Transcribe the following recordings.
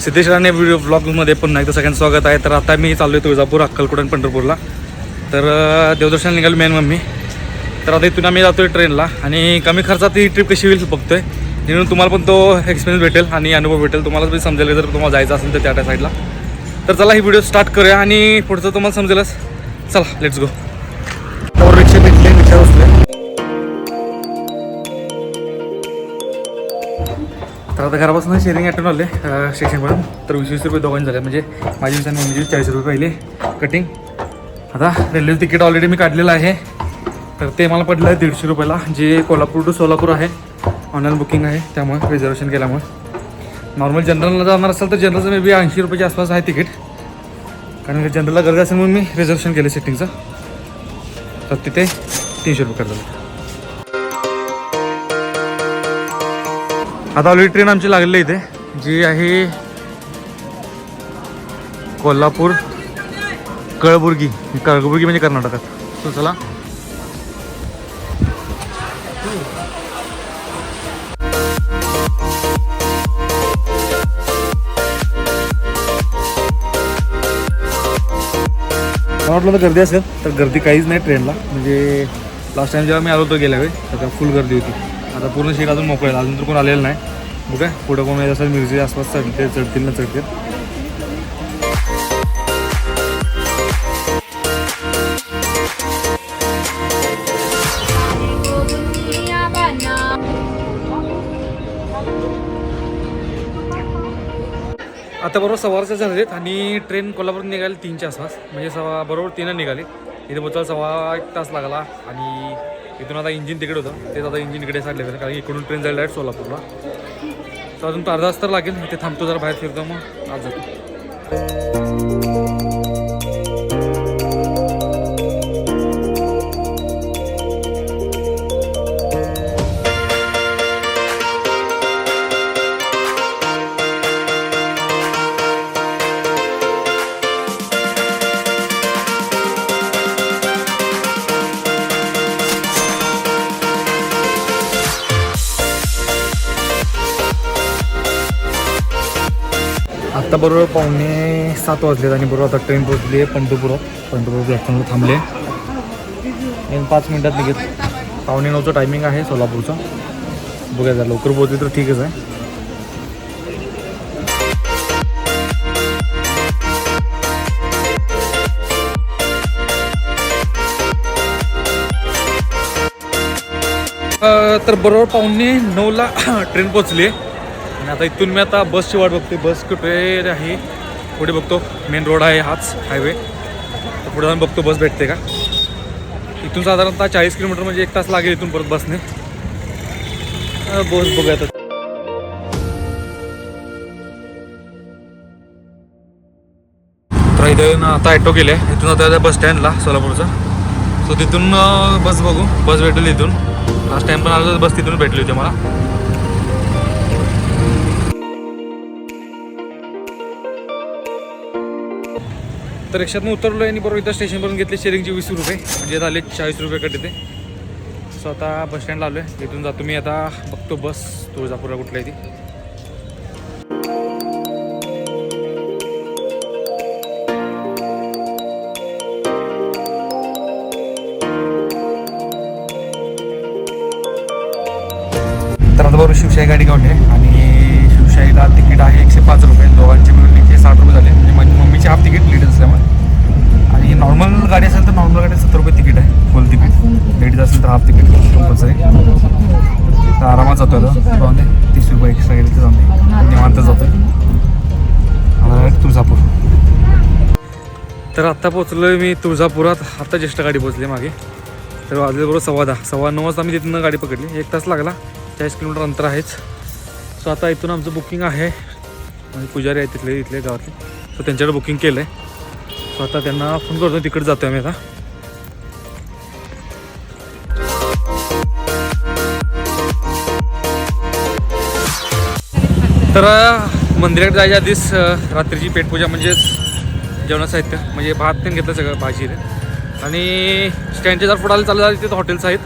Siddhesh Rane video ब्लॉगमध्ये पुन्हा एकदा सगळ्यांचं स्वागत आहे. तर आता मी चाललो आहे तुळजापूर अक्कलकोट आणि पंढरपूरला. तर देवदर्शन निघालो मेन मम्मी म्हणजे. तर आता इथून आम्ही जातो आहे ट्रेनला आणि कमी खर्चात ही ट्रिप कशी होईल बघतो आहे म्हणून तुम्हाला पण तो एक्सपिरियन्स भेटेल आणि अनुभव भेटेल. तुम्हाला पण समजेल जर तुम्हाला जायचं असेल तर त्या त्या साईडला तर चला ही व्हिडिओ स्टार्ट करूया आणि पुढचं तुम्हाला समजेलच. चला लेट्स गो तर आता घरापासून शेअरिंग ॲटून आले स्टेशनपर्यंत तर वीस वीस रुपये दोघांनी झाले. म्हणजे माझी वीस आणि मम्मीची चाळीस रुपये पहिले. कटिंग आता रेल्वे तिकीट ऑलरेडी मी काढलेलं आहे. तर ते मला पडलं आहे दीडशे रुपयाला जे कोल्हापूर टू सोलापूर आहे. ऑनलाईन बुकिंग आहे त्यामुळे रिझर्वेशन केल्यामुळे. नॉर्मल जनरलला जाणार असेल तर जनरलचं मे बी ऐंशी रुपयाच्या आसपास आहे तिकीट कारण जनरलला गरज असेल म्हणून मी रिझर्वेशन केलं सिटिंगचं तर तिथे तीनशे रुपये करतात. आता ऑलरेडी ट्रेन आमची लागलेली इथे जी आहे कोल्हापूर कळबुर्गी कळबुर्गी म्हणजे कर्नाटकात. सो चला. वाटलं तर गर्दी असेल तर गर्दी काहीच नाही ट्रेनला म्हणजे लास्ट टाइम जेव्हा मी आलो होतो गेल्या वेळी तर फुल गर्दी होती. आता पूर्ण शेक अजून मोकळेल अजून तर कोण आलेलं नाही. बघा पुढं कोण येत असेल मिरची आसपास चढते चढतील ना चढतील. आता बरोबर सवारच्या आहेत आणि ट्रेन कोल्हापूर निघाली तीनच्या आसपास. म्हणजे सव्वा बरोबर तीन निघाली. इथे पोचायला सव्वा एक तास लागला आणि इथून आता इंजिन तिकडे होतं. तेच आता इंजिन इकडे साठले गेलं कारण की इकडून ट्रेन जायला डायरेक्ट सोलापूरला. तर अजून अर्धा तास तर लागेल ते थांबतो जरा बाहेर फिरतो मग. आज जातो. आत्ता बरोबर पावणे सात वाजलेत आणि बरोबर आता ट्रेन पोहोचली आहे पंढरपूर पंढरपूर प्लॅटफॉर्मला थांबले. आणि पाच मिनटात निघत पावणे नऊचं टायमिंग आहे सोलापूरचं. बघा जर लवकर पोहोचली तर ठीकच आहे. तर बरोबर पावणे नऊला ट्रेन पोचली आहे. आणि आता इथून मी आता बसची वाट बघते. बस कुठे आहे? पुढे बघतो. मेन रोड आहे हाच हायवे तर पुढे जाऊन बघतो बस भेटते का? इथून साधारणतः चाळीस किलोमीटर म्हणजे एक तास लागेल इथून परत बसने. बस बघूया आता. तर आता ॲटो गेले इथून आता बस स्टँडला सोलापूरचा. सो तिथून बस बघू. बस भेटेल इथून. लास्ट टाइम पण आलो तर बस तिथून भेटली होती मला. तर रिक्षातून उतरलो आणि बरोबर इथं स्टेशनवरून घेतले शेअरिंगचे वीस रुपये. म्हणजे झाले चाळीस रुपये कट ते सो आता बस स्टँडला आलो आहे इथून जातो मी आता. बघतो बस तुळजापूरला कुठल्या आहे ती. तर आता बरोबर शिवशाही गाडी काढली आहे आणि शिवशाहीला तिकीट आहे एकशे पाच रुपये. दोघांचे साठ रुपये झाले. म्हणजे माझी मम्मीची हाफ तिकीट लेट असल्यामुळे. आणि नॉर्मल गाडी असेल तर नॉर्मल गाडी सत्तर रुपये तिकीट आहे फुल तिकीट. लेडीज असेल तर हाफ तिकीट कंपल्सरी तर आरामात जातो आता. जाऊन दे तीस रुपये एक्स्ट्रा गेले तर जाऊन दे. निवांत जातो तुळजापूर. तर आत्ता पोचलो मी तुळजापुरात. आत्ता ज्येष्ठ गाडी पोचली मागे. तर वाजले बरोबर सव्वा दहा. सव्वा नऊ वाजता मी तिथून गाडी पकडली. एक तास लागला. चाळीस किलोमीटर अंतर आहेच. सो आता इथून आमचं बुकिंग आहे. म्हणजे पुजारी आहे तिथले इथले गावातले. सो त्यांच्याकडे बुकिंग केलं आहे सो आता त्यांना फोन करतो तिकडे जातो आम्ही आता. तर मंदिरात जायच्या आधीच रात्रीची पेटपूजा म्हणजेच जेवणाचं साहित्य म्हणजे भात पण घेतलं सगळं भाजी आणि स्टँडच्या जर फुटाला चालू झाले तिथे हॉटेल्स आहेत.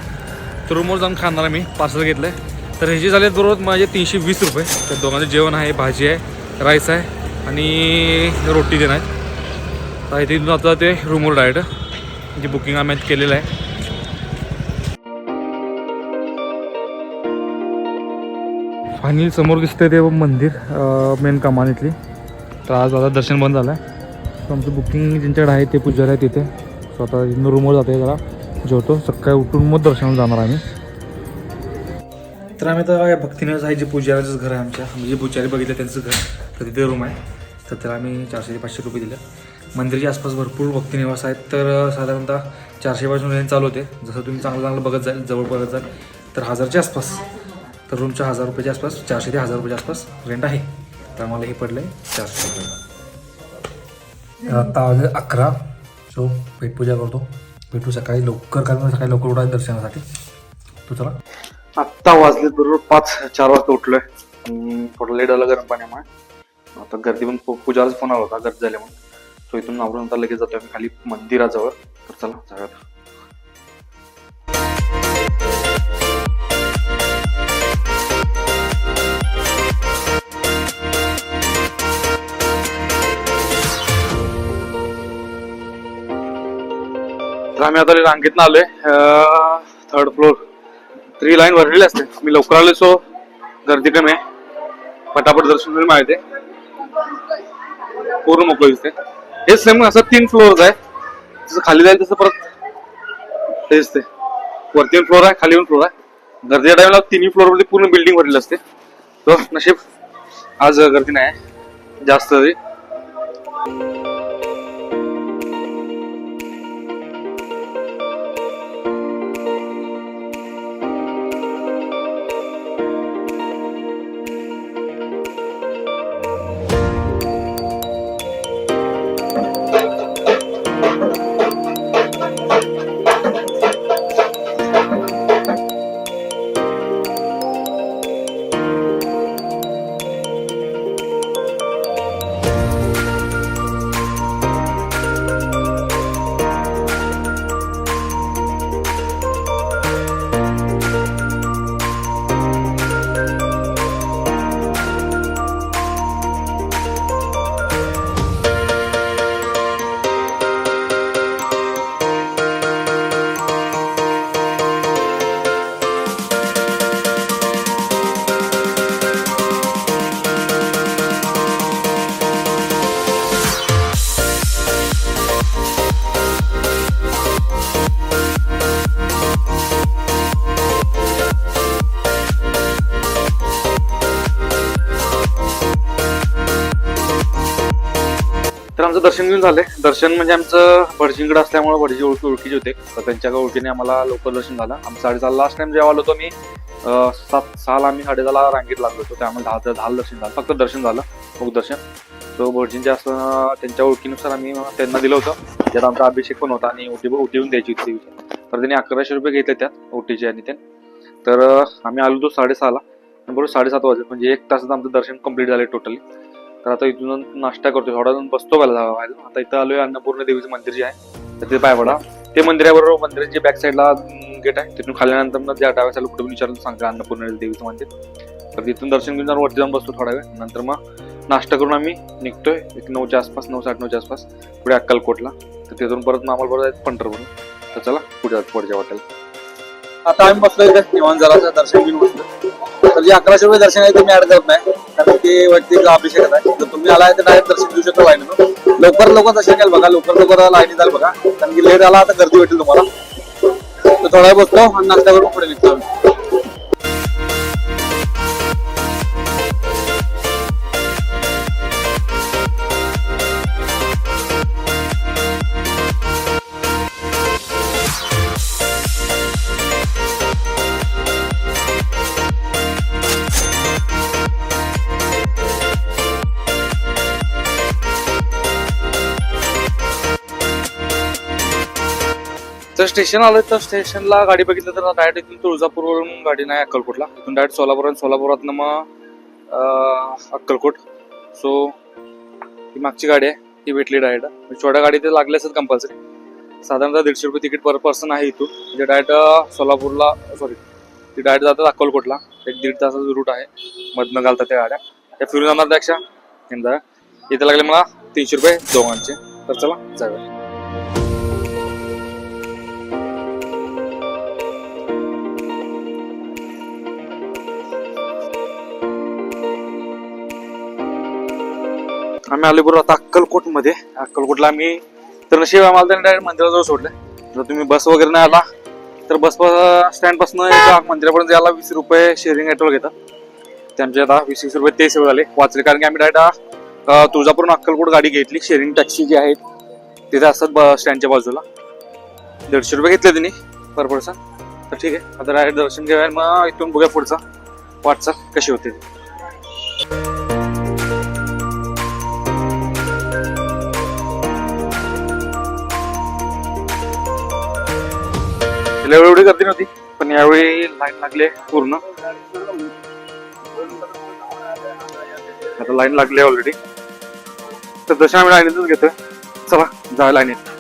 तर रूमवर जाऊन खाणार मी पार्सल घेतलं आहे तर ह्याचे झाले बरोबर माझे तीनशे वीस रुपये. तर दोघांचं जेवण आहे भाजी आहे. राईस आहे आणि रोटी देणार तर इथे आता ते रूमवर डायरेक्ट जे बुकिंग आम्ही केलेलं आहे. फायनली समोर दिसतंय ते मंदिर मेन कमान इथली. तर आज आता दर्शन बंद झालं आहे तर आमचं बुकिंग ज्यांच्याकडे आहे ते पुजारी आहे तिथे सो आता रूमवर जाते जरा. जेवतो. सकाळी उठून मग दर्शनाला जाणार आम्ही. तर आम्ही आता भक्तीनंच आहे जे पुजाऱ्याचंच घर आहे आमच्या. म्हणजे पुजारी बघितलं त्यांचं घर तर तिथे रूम आहे. तर त्याला आम्ही चारशे ते पाचशे रुपये दिले. मंदिरच्या आसपास भरपूर भक्तिनिवास आहेत. तर साधारणतः चारशेपासून रेंज चालू होते. जसं तुम्ही चांगलं चांगलं बघत जाईल जवळ बघत जाल तर हजारच्या आसपास. तर रूमच्या हजार रुपयाच्या आसपास चारशे ते हजार रुपयाच्या आसपास रेंट आहे. तर आम्हाला हे पडलं आहे चारशे रुपये. आता वाजले अकरा. सो पेटपूजा करतो. भेटू सकाळी लवकर कारण सकाळी लवकर उठायचं दर्शनासाठी. तू चला. आत्ता वाजले बरोबर पाच चार वाजता उठलोय. थोडं लेट आलं गरम पाण्यामुळे. आता गर्दी पण पू- पूजालाच फोन आला होता गर्दी झाले म्हणून सो इथून आवरून आता लगेच जातोय. खाली मंदिराजवळ. तर चला जाऊयात. तर आम्ही आता रांगेतनं आलोय. थर्ड फ्लोर थ्री लाईन भरलेली असते मी लवकर आलो सो गर्दी कमी आहे. पटापट दर्शन मिळून माहिती पूर्ण मोकळं दिसते हे सेम असं तीन फ्लोअर आहे. जसं खाली जाईल तसं परत हे दिसते वरती पण फ्लोअर आहे खाली पण फ्लोअर आहे. गर्दीच्या टाइमला तिन्ही फ्लोअरमध्ये पूर्ण बिल्डिंग भरलेली असते तर नशीब आज गर्दी नाही आहे. जास्त तरी. दर्शन घेऊन झाले. दर्शन म्हणजे आमचं भटजींकडे असल्यामुळे भटजी ओळखी ओळखीचे होते. तर त्यांच्या ओळखीने आम्हाला लवकर दर्शन झालं. आमचं साडेसहाला लास्ट टाइम जेव्हा आलो होतो मी सात सहाला आम्ही साडेदहाला रांगेत लागलो होतो. त्यामुळे दहा दहा दर्शन झालं. फक्त दर्शन झालं. मुख दर्शन. तो भटजींच्या असं त्यांच्या ओळखीनुसार आम्ही त्यांना दिलं होतं. ज्यात आमचा अभिषेक पण होता आणि ओटी ओटी येऊन द्यायची होती तर त्यांनी अकराशे रुपये घेतले त्यात ओटीचे आणि ते. तर आम्ही आलो होतो साडेसहाला बरोबर साडेसात वाजले. म्हणजे एक तासात आमचं दर्शन कंप्लीट झालं टोटली तर आता इथून नाश्ता करतो थोडा जाऊन बसतो पहिला आता इथं आलोय अन्नपूर्ण देवीचं मंदिर जे आहे. तर ते पाय पडा. ते मंदिराबरोबर मंदिराच्या बॅक साईडला गेट आहे तिथून खाल्यानंतर मग ज्या डाव्या साईडला कुठे पण विचारलं अन्नपूर्ण देवीचं मंदिर. तर तिथून दर्शन घेऊन जाऊन वरती जाऊन बसतो थोडा वेळ. नंतर मग नाश्ता करून आम्ही निघतोय. एक नऊच्या आसपास नऊ साडे नऊच्या आसपास. पुढे अक्कलकोटला. तर तिथून परत मग आम्हाला बरोबर आहेत पंढरपूर. तर चला पुढे जात पुढच्या हॉटेल आता आम्ही बसलो इथे निवांत जरा दर्शन घेऊन बसलो तर जे अकराशे रुपये दर्शन आहे ते मी ऍड करत नाही. कारण ते वरती अभिषेक आहे तर तुम्ही आलाय तर डायरेक्ट दर्शन घेऊ शकता लाईन लवकर लवकर दर्शन घ्याल बघा लवकर लवकर लाईन जाल बघा. कारण की लेट आला आता गर्दी भेटेल तुम्हाला. तर थोडा वेळ बसतो आणि नाश्ता करून पुढे निघतो आम्ही. तर स्टेशन आलं तर स्टेशनला गाडी बघितलं तर डायरेक्ट इथून तुळजापूरवरून गाडी नाही अक्कलकोटला. इथून डायरेक्ट सोलापूर आणि सोलापुरातनं मग अक्कलकोट. सो ही मागची गाडी आहे ती भेटली डायरेक्ट म्हणजे छोट्या गाडी ते लागले असतात कंपल्सरी साधारणतः दीडशे रुपये तिकीट पर पर्सन आहे इथून. म्हणजे डायरेक्ट सोलापूरला सॉरी ती डायरेक्ट जातात अक्कलकोटला. एक दीड तासाचा रूट आहे. मधनं घालतात त्या गाड्या. त्या फिरून जाणार त्यापेक्षा. यंदा इथे लागले मला तीनशे रुपये दोघांचे. तर चला जाऊया. आम्ही आलो बरोबर आता अक्कलकोटमध्ये. अक्कलकोटला आम्ही तर नशीब आम्हाला त्यांनी डायरेक्ट मंदिराजवळ सोडलं. जर तुम्ही बस वगैरे नाही आला तर बस स्टँडपासून मंदिरापर्यंत यायला वीस रुपये शेअरिंग ॲटोला घेतात. त्यांचे आता वीस वीस रुपये ते सेवा झाले. वाचले कारण की आम्ही डायरेक्ट तुळजापूरून अक्कलकोट गाडी घेतली. शेअरिंग टॅक्सी जी आहेत तिथे असतात बस स्टँडच्या बाजूला. दीडशे रुपये घेतले त्यांनी पर पर्सन तर ठीक आहे. आता डायरेक्ट दर्शन घेऊया मग इथून बघूया पुढचा. वाटचाल कशी होते गेल्या वेळी एवढी गर्दी नव्हती पण यावेळी लाईन लागली आहे पूर्ण. आता लाईन लागली आहे ऑलरेडी तर दर्शन आम्ही लाईनीतच घेतोय. चला जाऊया लाईनीत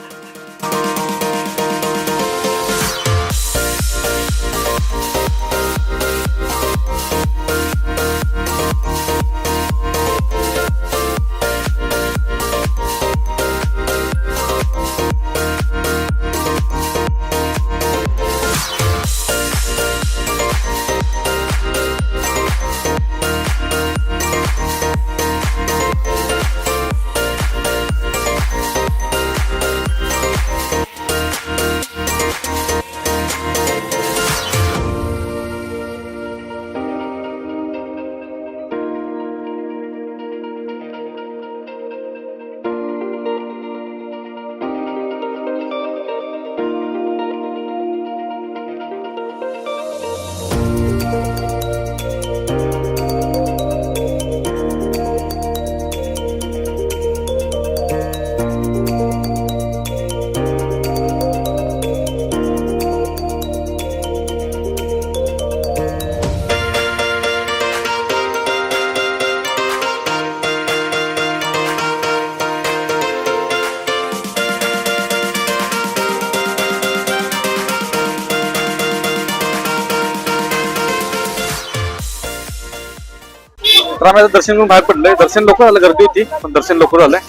रामाचं आम्ही आता दर्शन करून बाहेर पडलंय. दर्शन लवकर झालं गर्दी होती पण दर्शन लवकर झालंय.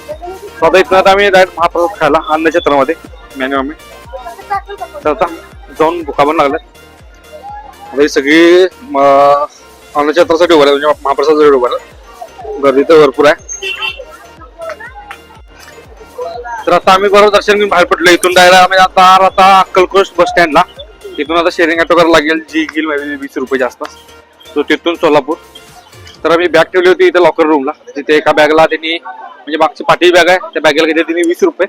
तर आता इथं आता आम्ही डायरेक्ट महाप्रसाद खायला अन्नक्षेत्रामध्ये मॅन्यू आम्ही तर आता जाऊन भुका पण लागल्या. आता ही सगळी अन्न अन्नक्षेत्रासाठी उभारलं म्हणजे महाप्रसादासाठी उभारलं. गर्दी तर भरपूर आहे. तर आता आम्ही बरोबर दर्शन घेऊन बाहेर पडलो इथून डायरेक्ट आम्ही म्हणजे आता आता अक्कलकोट बस स्टँडला इथून आता शेअरिंग ऑटो करायला लागेल. जी घेईल वीस रुपये जास्त तो तिथून सोलापूर. तर आम्ही बॅग ठेवली होती इथे लॉकर रूमला तिथे एका बॅगला त्यांनी म्हणजे मागची पाठी बॅग आहे त्या बॅगेला घेतली त्यांनी वीस रुपये.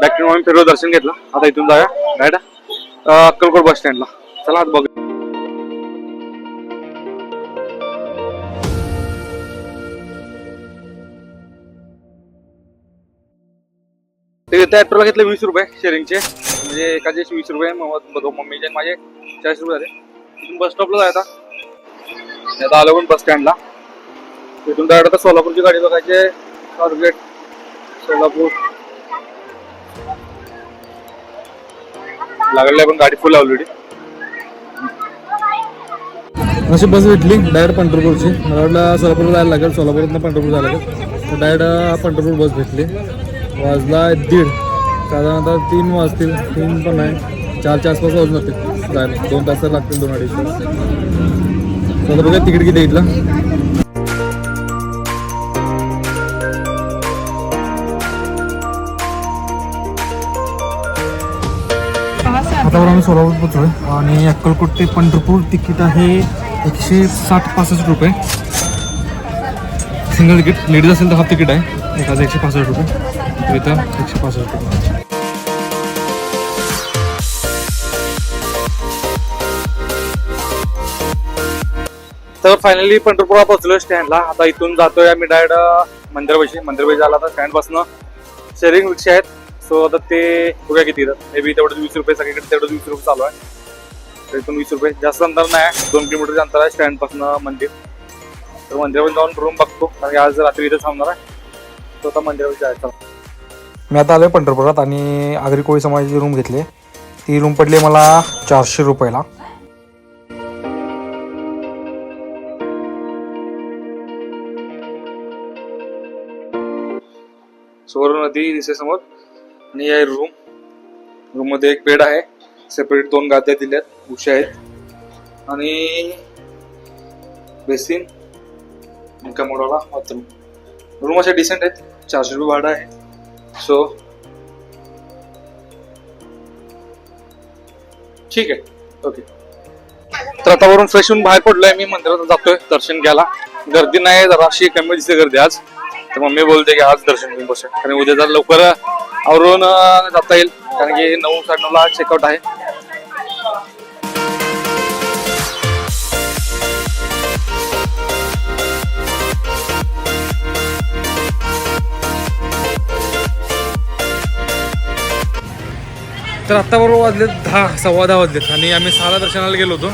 बॅग ठेवून आम्ही फिरलो दर्शन घेतलं. आता इथून जाऊया. डायरेक्ट अक्कलकोट बस स्टँडला चला आज बघ. ते त्या ॲटोला घेतले वीस रुपये शेअरिंगचे म्हणजे एकाचे वीस रुपये मग मम्मीचे माझे चाळीस रुपये झाले. इथून बस स्टॉपला जायचा आता आलो पण बस स्टँडला तिथून डायरेक्ट आता सोलापूरची गाडी बघायची टार्गेट सोलापूर. लागले पण गाडी फुल ऑलरेडी अशी बस भेटली डायरेक्ट पंढरपूरची. मला वाटलं सोलापूरला जायला लागेल. सोलापूरला पंढरपूर जायला लागेल. डायरेक्ट पंढरपूर बस भेटली. वाजला दीड. साधारणतः तीन वाजतील. तीन पण नाही. चारच्या आसपास वाजून जातील जायला. दोन तास तर लागतील दोन अडीच तास. चला बघा तिकीट किती घेतलं आतावर आम्ही सोलापूर पोहोचलोय. आणि अक्कलकोट ते पंढरपूर तिकीट आहे एकशे साठ पासष्ट रुपये. सिंगल तिकीट लेडीज असेल तर हाफ तिकीट आहे. एकाचं एकशे पासष्ट रुपये. तर इथं एकशे पासष्ट रुपये. तर फायनली पंढरपूरला पोहोचलो स्टँडला आता इथून जातोय आम्ही डायरेक्ट मंदिरपाशी. मंदिरपाशी आला आता स्टँडपासून शेअरिंग रिक्षा आहेत. सो आता ते बघा किती मे बी तेवढं वीस रुपये सगळीकडे तेवढं वीस रुपये चालू आहे. तर इथून वीस रुपये. जास्त अंतर नाही. दोन किलोमीटरचं अंतर आहे स्टँड मंदिर. तर मंदिरामध्ये जाऊन रूम बघतो. कारण आज रात्री इथे थांबणार आहे. तो आता मंदिरावर जायचा. मी आता आलोय पंढरपुरात आणि आगरी कोळी समाजाची रूम घेतली ती रूम पडली मला चारशे रुपयाला. सुवर्ण नदी दिसे समोर आणि या रूम रूममध्ये एक बेड आहे. सेपरेट दोन गाद्या दिल्यात उशा आहेत. आणि बेसिन कमोडाला मोडाला बाथरूम रूम असे डिसेंट आहेत. चारशे रुपये भाडं आहे. सो ठीक आहे. ओके तर आता वरून फ्रेश होऊन बाहेर पडलोय मी. मंदिरात जातोय. दर्शन घ्यायला. गर्दी नाही जराशी. कमी दिसते गर्दी आज. तर मम्मी बोलते की आज दर्शन घेऊन बसूया. कारण उद्या जर लवकर आवरून जाता येईल. कारण की नऊ साडेनऊला चेकआउट आहे. तर आत्ता बरोबर वाजलेत दहा सव्वा दहा वाजलेत. आणि आम्ही सहाला दर्शनाला गेलो होतो.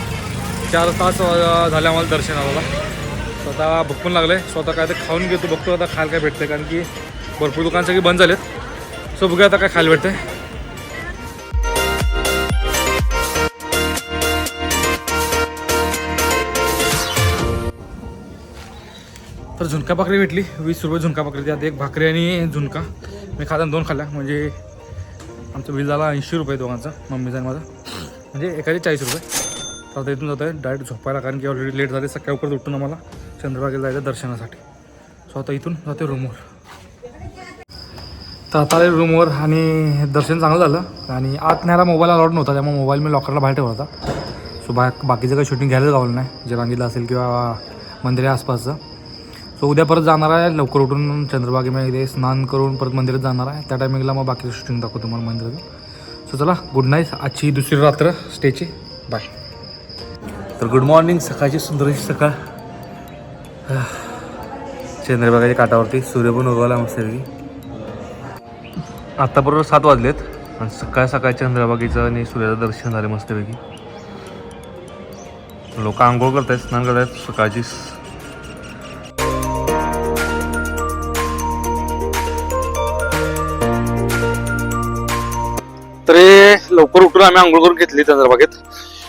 चार तास झाले आम्हाला दर्शनाला. स्वतः भूक पण आहे स्वतः काय तर खाऊन घेतो बघतो आता खायला काय भेटतं कारण की भरपूर दुकान सगळी बंद झालेत. सो बघूया आता काय खायला भेटतंय. तर झुणका भाकरी भेटली. वीस रुपये झुणका भाकरी. त्यात एक भाकरी आणि झुणका. मी खाताना दोन खाल्ल्या. म्हणजे आमचं बिल झाला ऐंशी रुपये दोघांचा. मम्मीचा आणि माझा. म्हणजे एकाचे चाळीस रुपये. तर आता इथून जातं आहे डायरेक्ट झोपायला. कारण की ऑलरेडी लेट झाले. सकाळी उकडत उठून आम्हाला चंद्रभागेला जायचं दर्शनासाठी. सो आता इथून जाते रूमवर तर आता आले रूमवर आणि दर्शन चांगलं झालं. आणि आत न्यायला मोबाईल अलाउड नव्हता त्यामुळे मोबाईल मी लॉकरला बाहेर ठेवला होता. सो बा बाकीचं काही शूटिंग घ्यायला गावलं नाही. जरांगीला असेल किंवा मंदिरा आसपासचं. सो उद्या परत जाणार आहे लवकर उठून चंद्रभागेमध्ये स्नान करून परत मंदिरात जाणार आहे. त्या टायमिंगला मग बाकीचं शूटिंग दाखवतो तुम्हाला मंदिराचं. सो चला गुड नाईट आजची दुसरी रात्र स्टेची बाय तर गुड मॉर्निंग सकाळची सुंदरची सकाळ. चंद्रभागाच्या काठावरती सूर्य पण उगवला मस्तपैकी आत्ता बरोबर सात वाजलेत आणि सकाळ सकाळ चंद्रभागेचं आणि सूर्याचं दर्शन झालं मस्तपैकी. लोक आंघोळ करत आहेत स्नान करत आहेत सकाळची तरी लवकर उठून आम्ही आंघोळ करून घेतली चंद्रबागेत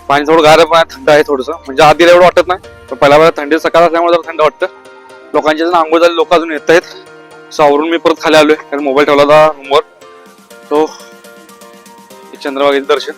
पाणी थोडं गार पण आहे, थंड आहे थोडंसं. म्हणजे आधी एवढं वाटत नाही पण पहिल्या वेळा थंडी सकाळ असल्यामुळे जरा थंड वाटतं. लोकांची जण आंघोळ झाली लोक अजून येत आहेत. सावरून मी परत खाली आलोय कारण मोबाईल ठेवला होता रूमवर तो चंद्रबागेचं दर्शन.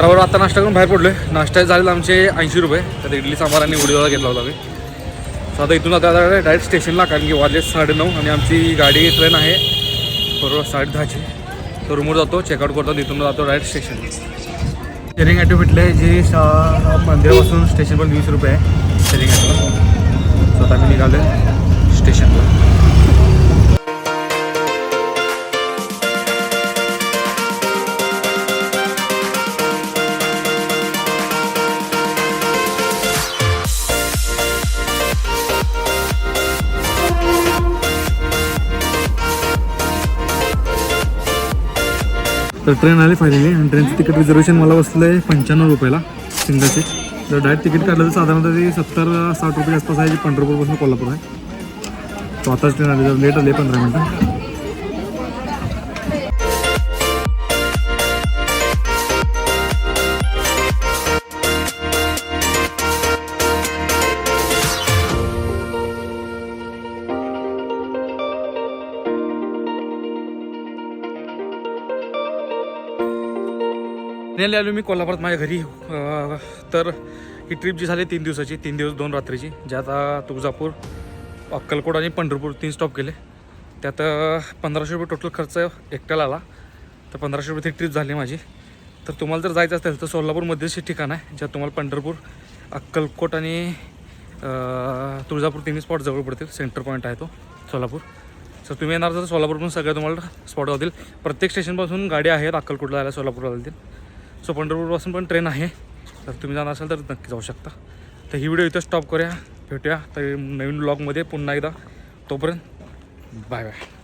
तर आता नाश्ता करून बाहेर पडलोय. नाश्ता झालेला आमचे ऐंशी रुपये. त्यात इडली सांबार आणि उडीवाला घेतला होता मी सो आता इथून आता डायरेक्ट स्टेशनला कारण की वाजले साडेनऊ आणि आमची गाडी ट्रेन आहे. बरोबर साडे दहाची तर रूमवर जातो चेकआउट करतो तिथून जातो डायरेक्ट स्टेशन शेअरिंग ॲटो भेटले जे मंदिरापासून स्टेशनवर वीस रुपये आहे. शेअरिंग ॲटो स्वतः मी निघालो स्टेशनला तर ट्रेन आली फायनली आणि ट्रेनचं तिकीट रिझर्वेशन मला बसलं आहे पंच्याण्णव रुपयाला सिंगल सीट जर डायरेक्ट तिकीट काढलं तर साधारणतः ते सत्तर साठ रुपये आसपास आहे जे पंढरपूरपासून कोल्हापूर आहे. तो आताच ट्रेन आली जर लेट आली पंधरा मिनटं. पुण्याला आलो मी कोल्हापुरात माझ्या घरी. तर ही ट्रिप जी झाली तीन दिवसाची तीन दिवस दोन रात्रीची ज्यात तुळजापूर अक्कलकोट आणि पंढरपूर तीन स्टॉप केले. त्यात पंधराशे रुपये टोटल खर्च एकट्याला आला. तर पंधराशे रुपये ती ट्रिप झाली माझी. तर तुम्हाला जर जायचं असेल तर सोलापूरमध्येच हे ठिकाण आहे ज्यात तुम्हाला पंढरपूर अक्कलकोट आणि तुळजापूर तिन्ही स्पॉट जवळ पडतील. सेंटर पॉईंट आहे तो सोलापूर. सर तुम्ही येणार तर सोलापूरपासून सगळ्या तुम्हाला स्पॉट जातील प्रत्येक स्टेशनपासून गाडी आहेत अक्कलकोटला जायला सोलापूरला जातील. सो पंढरपूरपासून पण ट्रेन आहे. तर तुम्ही जाणार असाल तर नक्की जाऊ शकता. तर ही व्हिडिओ इथं स्टॉप करूया. भेटूया. तर नवीन ब्लॉगमध्ये पुन्हा एकदा. तोपर्यंत बाय बाय